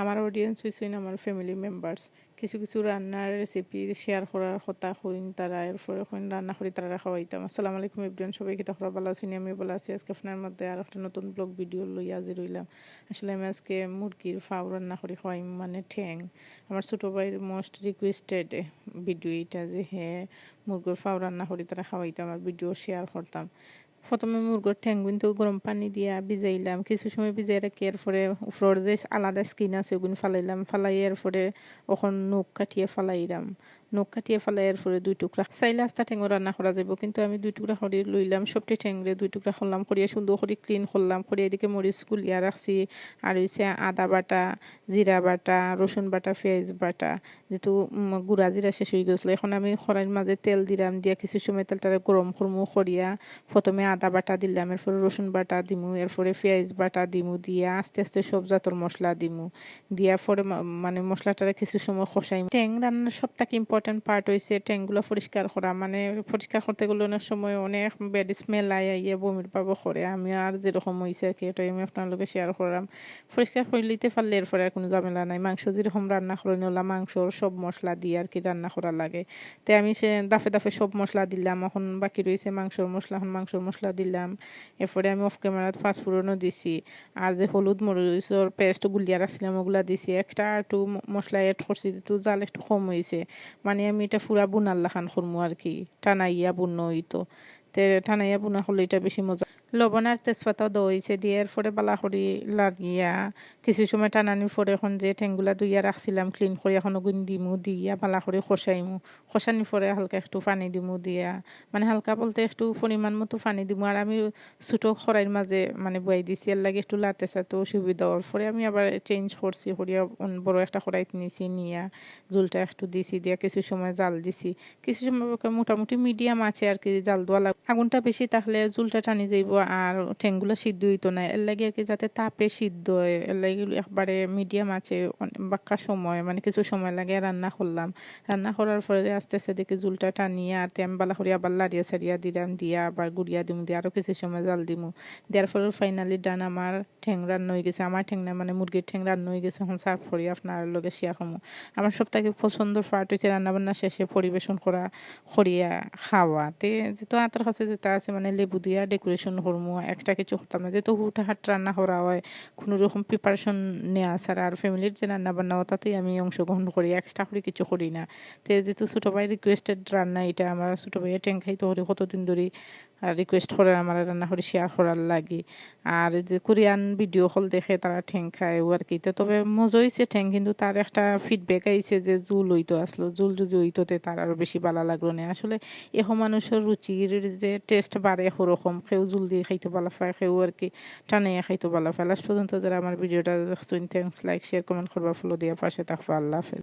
আমার অডিয়েন্স হয়েছেন আমার ফ্যামিলি মেম্বার্স কিছু কিছু রান্নার রেসিপি শেয়ার করার কথা হইন তারা, এরপরে হইন রান্না করি তারা খাওয়াইতাম। আসসালামু আলাইকুম ইব্রান সবাইকে তখন ভালো আছি আমি ভালো আছি। আজকে আপনার মধ্যে আর একটা নতুন ব্লগ ভিডিও লই আজি রইলাম আসলে আমি আজকে মুরগির ফাউ রান্না করি খাওয়াই মানে ঠ্যাং। আমার ছোটো ভাইয়ের মোস্ট রিকোয়েস্টেড ভিডিও এটা যে হ্যাঁ মুরগির ফাউ রান্না করি, তারা খাওয়াইতাম আর ভিডিও শেয়ার করতাম। প্রথমে মুরগোর ঠ্যাং তো গরম পানি দিয়া ভিজাইলাম। কিছু সময় ভিজাই রাখি, এরপরে উপরের যে আলাদা স্কিন আছে ওগুলো ফালাইলাম। ফালাই এরপরে ওখন নখ কাটিয়ে ফালাইলাম নখ কাটিয়ে ফেলাই এরপরে দুই টুকরা। চাইলে আস্তা ঠেঙো রান্না করা যাব কিন্তু আমি দুই টুকরা খড়ি লইলাম, সবটি ঠেংরে দুই টুকরা করলাম, করিয়ে সুন্দর করে ক্লিন করলাম, করিয়ে এদিকে মরিচ গুলিয়া রাখছি, আর হচ্ছে আদা বাটা, জিরা বাটা, রসুন বাটা, পেঁয়াজ বাটা, যেহেতু গুড়া জিরা শেষ হয়ে গেছিল, এখন আমি খড়াইয়ের মাঝে তেল দিলাম, দিয়া কিছু সময় তেল তেলটারে গরম করমু, করিয়া প্রথমে আদা বাটা দিলাম এরপরে রসুন বাটা দিমু এরপরে পেঁয়াজ বাটা দিমু, দিয়া আস্তে আস্তে সব জাতর মশলা দিমু, দিয়া পরে মানে মশলাটারে কিছু সময় খসাই ট্যাং রান্নার সব থেকে ইম্পর্টেন্ট পার্ট হয়েছে ট্যাঙ্কগুলো পরিষ্কার করা। মানে পরিষ্কার করতে গেলে অনেক সময় অনেক ব্যাড স্মেল আই আইয়ে বমির পাবো করে। আমি আর যেরকম হয়েছে আর কি, এটাই আমি আপনার শেয়ার করলাম। পরিষ্কার করে নিতে পারলে এরপরে আর কোনো ঝামেলা নাই। মাংস যেরকম রান্না করে নিলাম, মাংসর সব মশলা দিয়ে আর কি রান্না করা লাগে। তো আমি সে দাফে দাফে সব মশলা দিলাম। এখন বাকি রয়েছে মাংসর মশলা, এখন মাংসর মশলা দিলাম। এরপরে আমি অফ ক্যামেরাত পাঁচফোড়নও দিছি। আর যে হলুদ মরিচর পেস্ট গুলিয়া রাখছিলাম, ওগুলা দিছি। এক্সট্রা একটু মশলা এড করছি একটু জাল একটু কম হয়েছে মানে আমি এটা ফুরা আল্লাহ খান খুরমু আর কি। টানাইয়া বুনো হইতো তে টানাইয়া বুনা হলে এটা বেশি মজা লবণ আর তেজপাতা দইছে দিয়ে এরপরে বালা করি লাগিয়া। কিছু সময় টানানির পরে এখন যে ঠেঙ্গুলা দুইয়া রাখছিলাম ক্লিন করে এখন গুণ দিমু, দিয়া বালা করে খসাইমু খসানির পরে হালকা একটু পানি দিমু, দিয়া। মানে হালকা বলতে একটু পরিমাণ মতো পানি দিমু। আর আমি ছোটো খরাইয়ের মাঝে মানে বয়াই দিছি এর লাগে একটু লাতে সাথে সুবিধা হওয়ার পরে আমি আবার চেঞ্জ করছি করিয়া বড় একটা খরাইত নিছি, নিয়া। জুলটা একটু দিছি, দিয়া। কিছু সময় জাল দিছি। কিছু সময় মোটামুটি মিডিয়াম আছে আর কি জাল দেওয়া লাগ আগুনটা বেশি তাহলে জুলটা টানি যাইব। আর ঠেঙ্গুলা সিদ্ধ হইতো না। এর লাগে আর কি যাতে তাপে সিদ্ধ হয়, এর লাগে একবারে মিডিয়াম আছে বাক্কা সময় মানে কিছু সময় লাগে রান্না করলাম। রান্না করার পরে আস্তে আস্তে দেখি জুলটা টানিয়া তেম বালা করি আবার লাড়িয়া সারিয়া দিলাম দিয়া আবার গুড়িয়া দিমু, দিয়ে আরও কিছু সময় জাল দিমু। দেওয়ার পরে ফাইনালি ডান আমার ঠেং রান্না হয়ে গেছে। আমার ঠেং না মানে মুরগির ঠেং রান্না হয়ে গেছে, এখন সার্ভ করি, আপনার লগে শেয়ার হমু আমার সব থেকে পছন্দ পার্ট হয়েছে রান্নাবান্না শেষে পরিবেশন করা, করিয়া খাওয়া। তে যেহেতু আতার কাছে যেটা আছে মানে লেবু দিয়া ডেকোরেশন করমু এক্সট্রা কিছু করতাম না। যেহেতু হুটহাট রান্না করা হয়, কোনো রকম প্রিপারেশন নেওয়া ছাড়া আর ফ্যামিলির যে রান্না বান্না তাতেই আমি অংশগ্রহণ করি এক্সট্রা করে কিছু করি না। তো যেহেতু ছোটো ভাই রিকোয়েস্টেড রান্না, এটা আমার ছোটো ভাইয়ের ট্যাং খাইতে করি কতদিন ধরে রিকোয়েস্ট করে আমার রান্না করে শেয়ার করার লাগে। আর যে কোরিয়ান ভিডিও হল দেখে তারা ঠ্যাং খায় আর কি। তো তবে মজা হয়েছে ঠ্যাং কিন্তু তার একটা ফিডব্যাক আইছে যে জুল হইতো আসলো, জুল যদি হইতোতে তার আরও বেশি ভালো লাগল না। আসলে এহ মানুষের রুচির যে টেস্ট বাড়ে ওরকম, কেউ জুল দিয়ে খাইতে ভালো পায় কেউ আর কি টানাইয়া খাইতে ভালো পায়। লাস্ট পর্যন্ত যারা আমার ভিডিওটা দেখছেন থ্যাংকস লাইক শেয়ার কমেন্ট করবা ফলো দিয়া পাশে থাকবা, আল্লাহ হাফেজ।